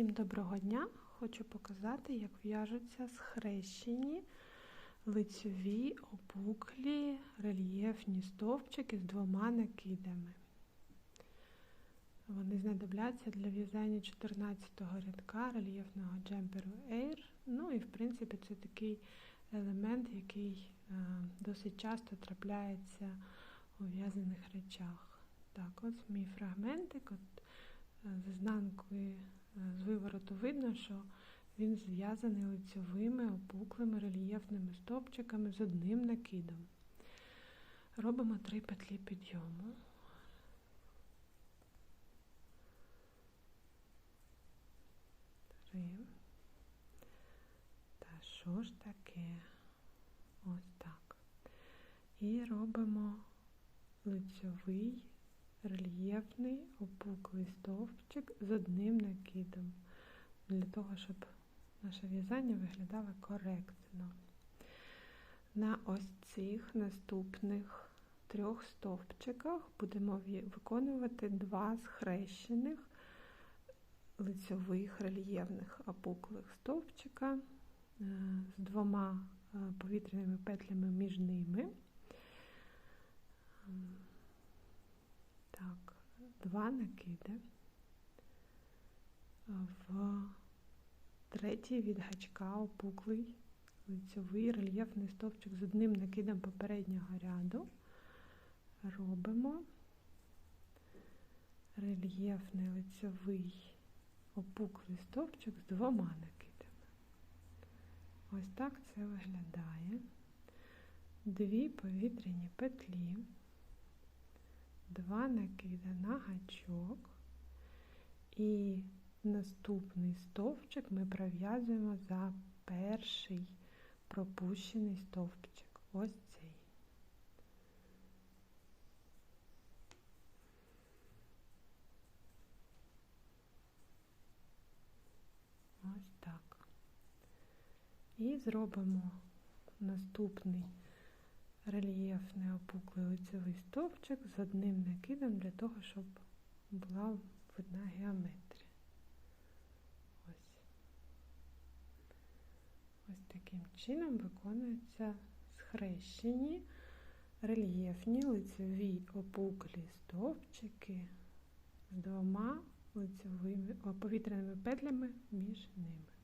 Всім доброго дня! Хочу показати, як в'яжуться схрещені лицьові опуклі рельєфні стовпчики з двома накидами. Вони знадобляться для в'язання 14-го рядка рельєфного джемперу Air. Ну і в принципі це такий елемент, який е, досить часто трапляється у в'язаних речах. Так, ось мій фрагментик. От, е, з ізнанкою з вивороту видно, що він зв'язаний лицьовими опуклими рельєфними стопчиками з одним накидом. Робимо три петлі підйому. Три. Та що ж таке? Ось так. І робимо лицьовий рельєфний опуклий стовпчик з одним накидом, для того, щоб наше в'язання виглядало коректно. На ось цих наступних трьох стовпчиках будемо виконувати два схрещених лицьових рельєфних опуклих стовпчика е, з двома е, повітряними петлями між ними. Два накиди в третій від гачка опуклий лицьовий рельєфний стовпчик з одним накидом попереднього ряду. Робимо рельєфний лицьовий опуклий стовпчик з двома накидами. Ось так це виглядає. Дві повітряні петлі два накиди на гачок і наступний стовпчик ми пров'язуємо за перший пропущений стовпчик. Ось цей. Ось так. І зробимо наступний рельєфний опуклий лицевий стовпчик з одним накидом для того, щоб була видна геометрія. Ось. Ось таким чином виконуються схрещені рельєфні лицеві опуклі стовпчики з двома лицевими повітряними петлями між ними.